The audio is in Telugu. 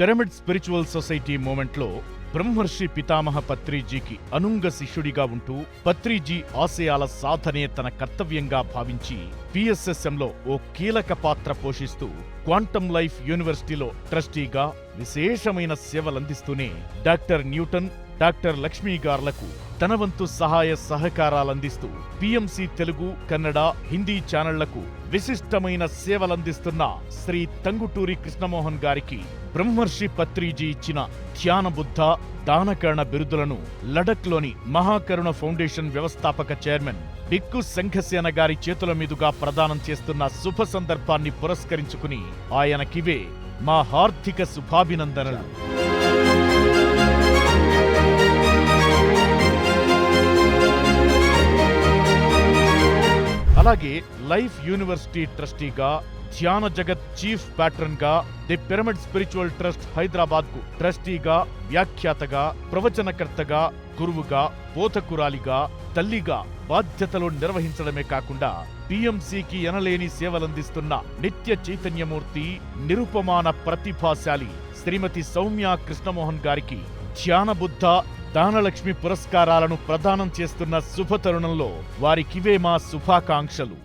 పిరమిడ్ స్పిరిచువల్ సొసైటీ మూమెంట్లో బ్రహ్మర్షి పితామహ పత్రిజీకి అనుంగ శిష్యుడిగా ఉంటూ పత్రిజీ ఆశయాల సాధనే తన కర్తవ్యంగా భావించి పిఎస్ఎస్ఎంలో ఓ కీలక పాత్ర పోషిస్తూ క్వాంటమ్ లైఫ్ యూనివర్సిటీలో ట్రస్టీగా విశేషమైన సేవలందిస్తూనే డాక్టర్ న్యూటన్ డాక్టర్ లక్ష్మీ గార్లకు తన వంతు సహాయ సహకారాలందిస్తూ పిఎంసి తెలుగు కన్నడ హిందీ ఛానళ్ళకు విశిష్టమైన సేవలందిస్తున్న శ్రీ తంగుటూరి కృష్ణమోహన్ గారికి బ్రహ్మర్షి పత్రిజీ ఇచ్చిన ధ్యానబుద్ధ దానకరణ బిరుదులను లడఖ్లోని మహాకరుణ ఫౌండేషన్ వ్యవస్థాపక చైర్మన్ బిక్కు సంఘసేన గారి చేతుల మీదుగా ప్రదానం చేస్తున్న శుభ సందర్భాన్ని పురస్కరించుకుని ఆయనకివే మా హార్దిక శుభాభినందనలు. అలాగే లైఫ్ యూనివర్సిటీ ట్రస్టీగా ధ్యాన జగత్ చీఫ్ ప్యాట్రన్గా ది పిరమిడ్ స్పిరిచువల్ ట్రస్ట్ హైదరాబాద్కు ట్రస్టీగా వ్యాఖ్యాతగా ప్రవచనకర్తగా గురువుగా బోధకురాలిగా తల్లిగా బాధ్యతలు నిర్వహించడమే కాకుండా పిఎంసికి ఎనలేని సేవలందిస్తున్న నిత్య చైతన్యమూర్తి నిరుపమాన ప్రతిభాశాలి శ్రీమతి సౌమ్య కృష్ణమోహన్ గారికి ధ్యాన బుద్ధ దానలక్ష్మి పురస్కారాలను ప్రదానం చేస్తున్న శుభతరుణంలో వారికివే మా శుభాకాంక్షలు.